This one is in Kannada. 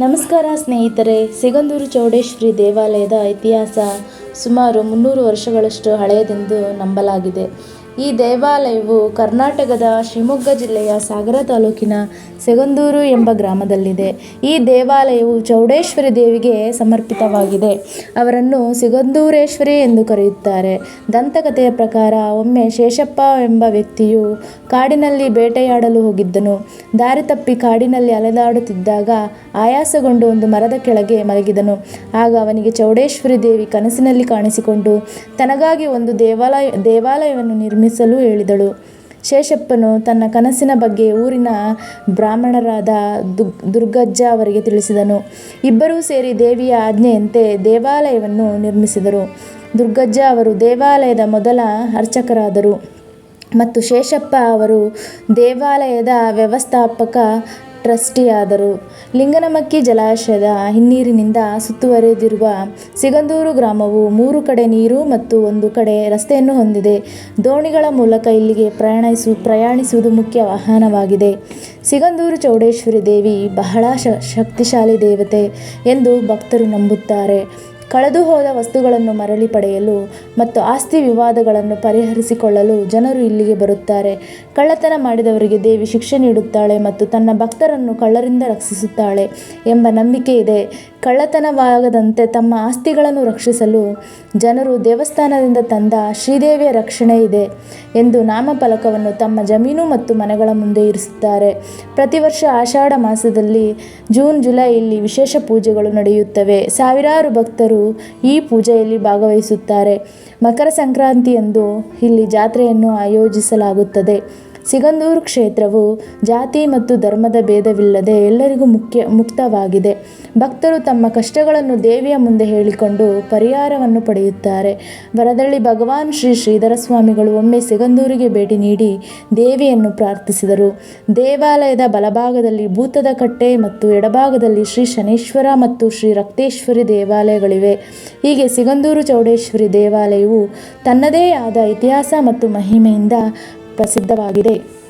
ನಮಸ್ಕಾರ ಸ್ನೇಹಿತರೆ ಸಿಗಂದೂರು ಚೌಡೇಶ್ವರಿ ದೇವಾಲಯದ ಇತಿಹಾಸ ಸುಮಾರು ಮುನ್ನೂರು ವರ್ಷಗಳಷ್ಟು ಹಳೆಯದೆಂದು ನಂಬಲಾಗಿದೆ. ಈ ದೇವಾಲಯವು ಕರ್ನಾಟಕದ ಶಿವಮೊಗ್ಗ ಜಿಲ್ಲೆಯ ಸಾಗರ ತಾಲೂಕಿನ ಸೆಗಂದೂರು ಎಂಬ ಗ್ರಾಮದಲ್ಲಿದೆ. ಈ ದೇವಾಲಯವು ಚೌಡೇಶ್ವರಿ ದೇವಿಗೆ ಸಮರ್ಪಿತವಾಗಿದೆ. ಅವರನ್ನು ಸಿಗಂದೂರೇಶ್ವರಿ ಎಂದು ಕರೆಯುತ್ತಾರೆ. ದಂತಕಥೆಯ ಪ್ರಕಾರ ಒಮ್ಮೆ ಶೇಷಪ್ಪ ಎಂಬ ವ್ಯಕ್ತಿಯು ಕಾಡಿನಲ್ಲಿ ಬೇಟೆಯಾಡಲು ಹೋಗಿದ್ದನು. ದಾರಿ ತಪ್ಪಿ ಕಾಡಿನಲ್ಲಿ ಅಲೆದಾಡುತ್ತಿದ್ದಾಗ ಆಯಾಸಗೊಂಡು ಒಂದು ಮರದ ಕೆಳಗೆ ಮಲಗಿದನು. ಆಗ ಅವನಿಗೆ ಚೌಡೇಶ್ವರಿ ದೇವಿ ಕನಸಿನಲ್ಲಿ ಕಾಣಿಸಿಕೊಂಡು, ತನಗಾಗಿ ಒಂದು ದೇವಾಲಯ, ದೇವಾಲಯವನ್ನು ನಿರ್ಮಿಸಲು ಹೇಳಿದಳು. ಶೇಷಪ್ಪನು ತನ್ನ ಕನಸಿನ ಬಗ್ಗೆ ಊರಿನ ಬ್ರಾಹ್ಮಣರಾದ ದುಗ್, ದುರ್ಗಜ್ಜ ಅವರಿಗೆ ತಿಳಿಸಿದನು. ಇಬ್ಬರೂ ಸೇರಿ ದೇವಿಯ ಆಜ್ಞೆಯಂತೆ ದೇವಾಲಯವನ್ನು ನಿರ್ಮಿಸಿದರು. ದುರ್ಗಜ್ಜ ಅವರು ದೇವಾಲಯದ ಮೊದಲ ಅರ್ಚಕರಾದರು. ಮತ್ತು ಶೇಷಪ್ಪ ಅವರು ದೇವಾಲಯದ ವ್ಯವಸ್ಥಾಪಕ ಟ್ರಸ್ಟಿಯಾದರು. ಲಿಂಗನಮಕ್ಕಿ ಜಲಾಶಯದ ಹಿನ್ನೀರಿನಿಂದ ಸುತ್ತುವರೆದಿರುವ ಸಿಗಂದೂರು ಗ್ರಾಮವು ಮೂರು ಕಡೆ ನೀರು ಮತ್ತು ಒಂದು ಕಡೆ ರಸ್ತೆಯನ್ನು ಹೊಂದಿದೆ. ದೋಣಿಗಳ ಮೂಲಕ ಇಲ್ಲಿಗೆ ಪ್ರಯಾಣಿಸು, ಪ್ರಯಾಣಿಸುವುದು ಮುಖ್ಯ ವಾಹನವಾಗಿದೆ. ಸಿಗಂದೂರು ಚೌಡೇಶ್ವರಿ ದೇವಿ ಬಹಳ ಶಕ್ತಿಶಾಲಿ ದೇವತೆ ಎಂದು ಭಕ್ತರು ನಂಬುತ್ತಾರೆ. ಕಳೆದು ಹೋದ ವಸ್ತುಗಳನ್ನು ಮರಳಿ ಪಡೆಯಲು ಮತ್ತು ಆಸ್ತಿ ವಿವಾದಗಳನ್ನು ಪರಿಹರಿಸಿಕೊಳ್ಳಲು ಜನರು ಇಲ್ಲಿಗೆ ಬರುತ್ತಾರೆ. ಕಳ್ಳತನ ಮಾಡಿದವರಿಗೆ ದೇವಿ ಶಿಕ್ಷೆ ನೀಡುತ್ತಾಳೆ ಮತ್ತು ತನ್ನ ಭಕ್ತರನ್ನು ಕಳ್ಳರಿಂದ ರಕ್ಷಿಸುತ್ತಾಳೆ ಎಂಬ ನಂಬಿಕೆ ಇದೆ. ಕಳ್ಳತನವಾಗದಂತೆ ತಮ್ಮ ಆಸ್ತಿಗಳನ್ನು ರಕ್ಷಿಸಲು ಜನರು ದೇವಸ್ಥಾನದಿಂದ ತಂದ ಶ್ರೀದೇವಿಯ ರಕ್ಷಣೆ ಇದೆ ಎಂದು ನಾಮಫಲಕವನ್ನು ತಮ್ಮ ಜಮೀನು ಮತ್ತು ಮನೆಗಳ ಮುಂದೆ ಇರಿಸುತ್ತಾರೆ. ಪ್ರತಿ ವರ್ಷ ಆಷಾಢ ಮಾಸದಲ್ಲಿ ಜೂನ್, ಜುಲೈ ಇಲ್ಲಿ ವಿಶೇಷ ಪೂಜೆಗಳು ನಡೆಯುತ್ತವೆ. ಸಾವಿರಾರು ಭಕ್ತರು ಈ ಪೂಜೆಯಲ್ಲಿ ಭಾಗವಹಿಸುತ್ತಾರೆ. ಮಕರ ಸಂಕ್ರಾಂತಿಯಂದು ಇಲ್ಲಿ ಜಾತ್ರೆಯನ್ನು ಆಯೋಜಿಸಲಾಗುತ್ತದೆ. ಸಿಗಂದೂರು ಕ್ಷೇತ್ರವು ಜಾತಿ ಮತ್ತು ಧರ್ಮದ ಭೇದವಿಲ್ಲದೆ ಎಲ್ಲರಿಗೂ ಮುಖ್ಯ, ಮುಕ್ತವಾಗಿದೆ. ಭಕ್ತರು ತಮ್ಮ ಕಷ್ಟಗಳನ್ನು ದೇವಿಯ ಮುಂದೆ ಹೇಳಿಕೊಂಡು ಪರಿಹಾರವನ್ನು ಪಡೆಯುತ್ತಾರೆ. ವರದಳ್ಳಿ ಭಗವಾನ್ ಶ್ರೀ ಶ್ರೀಧರ ಸ್ವಾಮಿಗಳು ಒಮ್ಮೆ ಸಿಗಂದೂರಿಗೆ ಭೇಟಿ ನೀಡಿ ದೇವಿಯನ್ನು ಪ್ರಾರ್ಥಿಸಿದರು. ದೇವಾಲಯದ ಬಲಭಾಗದಲ್ಲಿ ಭೂತದ ಕಟ್ಟೆ ಮತ್ತು ಎಡಭಾಗದಲ್ಲಿ ಶ್ರೀ ಶನೇಶ್ವರ ಮತ್ತು ಶ್ರೀ ರಕ್ತೇಶ್ವರಿ ದೇವಾಲಯಗಳಿವೆ. ಹೀಗೆ ಸಿಗಂದೂರು ಚೌಡೇಶ್ವರಿ ದೇವಾಲಯವು ತನ್ನದೇ ಆದ ಇತಿಹಾಸ ಮತ್ತು ಮಹಿಮೆಯಿಂದ ಪ್ರಸಿದ್ಧವಾಗಿದೆ.